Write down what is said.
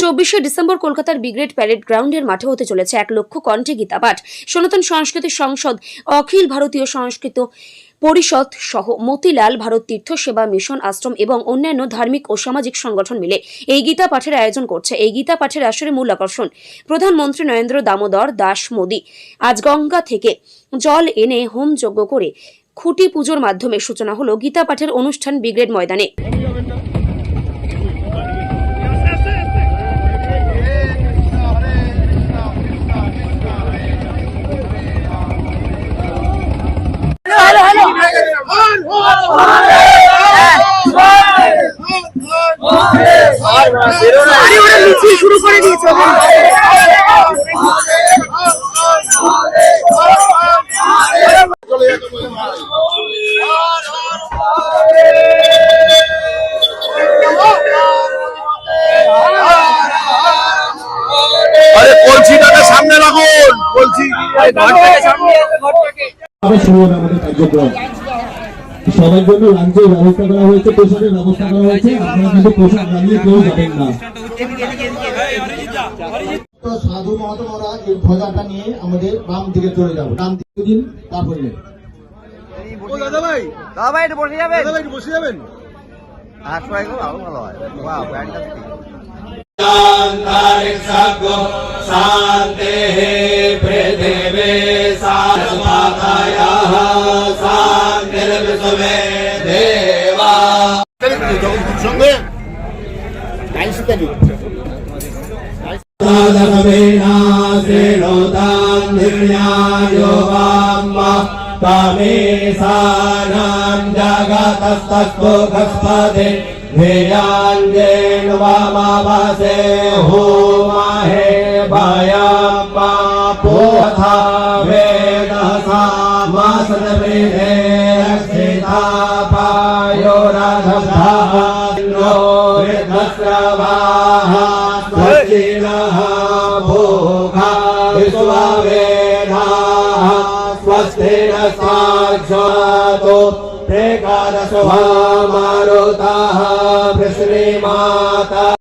চব্বিশে ডিসেম্বর কলকাতার brigade parade গ্রাউন্ডের মাঠে হতে চলেছে এক লক্ষ কণ্ঠে গীতা পাঠ সনাতন সংস্কৃতি সংসদ, অখিল ভারতীয় সংস্কৃত পরিষদ সহ মতিলাল ভারত তীর্থ সেবা মিশন আশ্রম এবং অন্যান্য ধার্মিক ও সামাজিক সংগঠন মিলে এই গীতা পাঠের আয়োজন করছে। এই গীতা পাঠের আসরে মূল আকর্ষণ, প্রধানমন্ত্রী নরেন্দ্র দামোদর দাস মোদী। আজ গঙ্গা থেকে জল এনে হোম যজ্ঞ করে খুঁটি পুজোর মাধ্যমে সূচনা হলো গীতা পাঠের অনুষ্ঠান ব্রিগেড ময়দানে। শুরু করে দিয়েছে আরে কলসিটাকে সামনে রাখুন কলসি আবার শুরু হবে আমাদের কার্যক্রম। সবার জন্য লাঞ্চের ব্যবস্থা করা হয়েছে পোশাকের ব্যবস্থা করা হয়েছে। আপনারা কিন্তু পোশাক লাগিয়ে কেউ যাবেন না। সাধু মহাত্মারা এই ধ্বজাটা নিয়ে আমাদের বাম দিকে চলে যাব। ডান দিকে দিন তারপরে নেন। ও দাদা ভাই একটু বসে যাবেন। দাদা ভাই বসে যাবেন? আর সবাই খুব ভালো ভালো হয়। বাহ दिवे साधमातायाः साङ्गिर्विसुमे देवा तामेशानां जगतस्तस्त्वभस्पदे धेयाञ्जेन वामावासे होमा मासनवेदे रक्षिता पायो राधब्धानो वेदस्रवाः स्वस्तिनः भोगा विश्ववेदाः स्वस्ति न साक्षातो प्रेकारस्वा मारुताः वृश्रीमाता